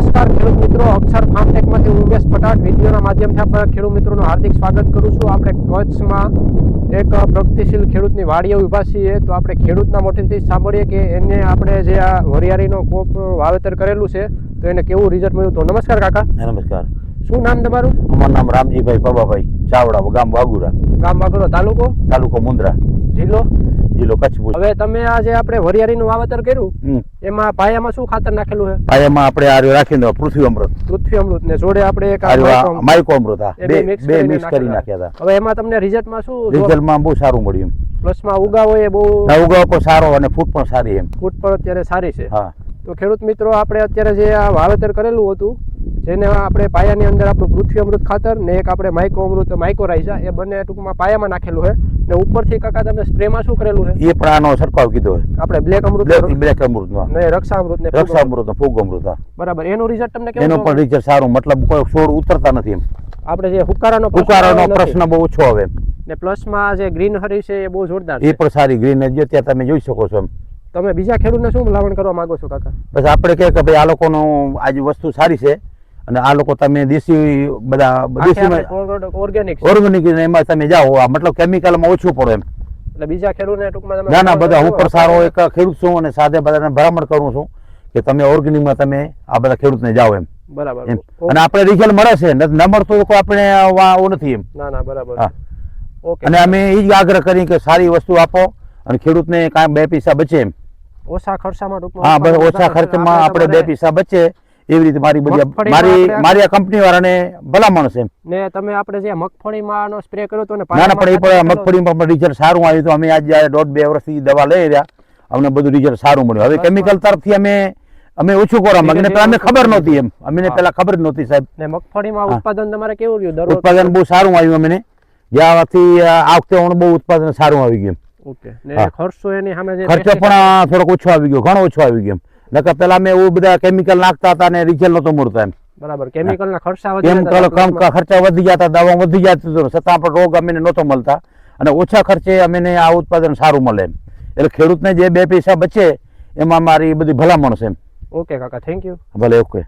નમસ્કાર ખેડૂત મિત્રો. અક્ષર ફાર્મટેકમાંથી હું ઉમેશ પટાટ. વિડીયોના માધ્યમથી આપણા ખેડૂત મિત્રોનું હાર્દિક સ્વાગત કરું છું. આપણે કચ્છમાં એક પ્રગતિશીલ ખેડૂતની વાડીએ ઊભા છીએ. તો આપણે ખેડૂતના મોટેથી સાંભળીએ કે એને આપણે જે આ વરિયાળીનો કોપ વાવેતર કરેલું છે તો એને કેવું રિઝલ્ટ મળ્યું? તો નમસ્કાર કાકા. નમસ્કાર. શું નામ તમારું? અમારું નામ રામજીભાઈ પબાભાઈ ચાવડા ગામ વાગુરા. ગામ વાગુરા તાલુકો? તાલુકો મુન્દ્રા જિલ્લો? જિલ્લો કચ્છ ભુજ હવે તમે આ જે આપણે વરિયાળીનું વાવેતર કર્યું એમાં પાયામાં શું ખાતર નાખેલું છે? પાયામાં આપણે આર્યો રાખીને પૃથ્વી અમૃત. પૃથ્વી અમૃત ને જોડે આપણે એક માઇકો અમૃત બે બે મિક્સ કરી નાખ્યા હતા. હવે એમાં તમને રિઝલ્ટમાં શું રિઝલ્ટમાં બહુ સારું મળ્યું. પ્લસમાં ઉગાવો એ બહુ ઉગાવ પણ સારો અને ફૂટ પણ સારી એમ. ફૂટ પણ અત્યારે સારી છે. હા. તો ખેડૂત મિત્રો આપણે અત્યારે જે આ વાવેતર કરેલું હતું જેને આપણે પાયાની અંદર આપણું પૃથ્વી અમૃત ખાતર ને એક આપણે માઇકો અમૃત માઇકો રાઈઝા એ બંને ટૂંકમાં પાયામાં નાખેલું છે. ને ઉપરથી કાકા તમે સ્પ્રેમાં શું કરેલું છે? એ પણ આનો છંટકાવ કીધો આપણે બ્લેક અમૃત બ્લેક અમૃત નો ને રક્ષા અમૃત. ને રક્ષા અમૃત ફૂગ અમૃત બરાબર. એનું રિઝલ્ટ તમને કેવું એનો પણ રિઝલ્ટ સારું મતલબ કોઈ છોડ ઉતરતા નથી એમ. આપણે જે હુકારાનો હુકારાનો પ્રશ્ન બહુ ઓછો આવે ને પ્લસમાં જે ગ્રીન હરી છે એ બહુ જોરદાર એ પણ સારી ગ્રીન હરી અત્યારે તમે જોઈ શકો છો એમ. તમે બીજા ખેડૂતને શું ભલામણ કરવા માંગો છો કાકા? બસ આપણે કહે કે ભાઈ આ લોકોનું આજે વસ્તુ સારી છે. અને આ લોકો તમે દેશી બધા દેશી ઓર્ગેનિક ઓર્ગેનિક એમાં તમે જાઓ. આ મતલબ કેમિકલમાં ઓછું પડે એમ. એટલે બીજા ખેડૂતને ટૂંકમાં ના ના બધા હું પણ સારો એક ખેડૂત છું અને સાથે બધાને ભલામણ કરું છું કે તમે ઓર્ગેનિકમાં તમે આ બધા ખેડૂતને જાઓ એમ. બરાબર. અને આપણે રિઝલ્ટ મળે છે. ન મળતું તો આપણે ઓ નથી એમ. ના ના બરાબર. ઓકે. અને અમે એ જ આગ્રહ કરી કે સારી વસ્તુ આપો અને ખેડૂતને કાંઈ બે પૈસા બચે એમ. ઓછા ખર્ચામાં ટૂંકમાં હા બસ ઓછા. ખર્ચમાં આપણે બે પૈસા બચે એવી રીતે મારી બધી મારી મારી આ કંપની વાળાને ભલામણ છે ને તમે આપણે જે મગફળીમાં સ્પ્રે કર્યો તો ને ના ના પણ એ પણ મગફળીમાં પણ રિઝલ્ટ સારું આવ્યું તો અમે આજે દોઢ બે વર્ષથી દવા લઈ રહ્યા અમને બધું રિઝલ્ટ સારું મળ્યું. હવે કેમિકલ તરફથી અમે અમે ઓછું કરવા માંગીએ. પેલા અમને ખબર નહોતી એમ. અમને પેલા ખબર જ નહોતી સાહેબ. ને મગફળીમાં ઉત્પાદન તમારે કેવું રહ્યું? દર ઉત્પાદન બહુ સારું આવ્યું અમને. જ્યાંથી આ વખતે બહુ ઉત્પાદન સારું આવી ગયું. ઓકે. ને ખર્ચો એની સામે ખર્ચો પણ થોડોક ઓછો આવી ગયો. ઘણો ઓછો આવી ગયો એમ. નકર પેલા મેં એવું બધા કેમિકલ નાખતા હતા ને રિઝલ્ટ નતો મળતા એમ. બરાબર કેમિકલ ના ખર્ચા વધી હતા. ખર્ચા વધી જતા દવા વધી જતી હતો છતાં પણ રોગ અમને નહોતો મળતા. અને ઓછા ખર્ચે અમને આ ઉત્પાદન સારું મળે એમ. એટલે ખેડૂતને જે બે પૈસા બચે એમાં મારી બધી ભલામણ છે એમ. ઓકે કાકા થેન્ક યુ ભલે ઓકે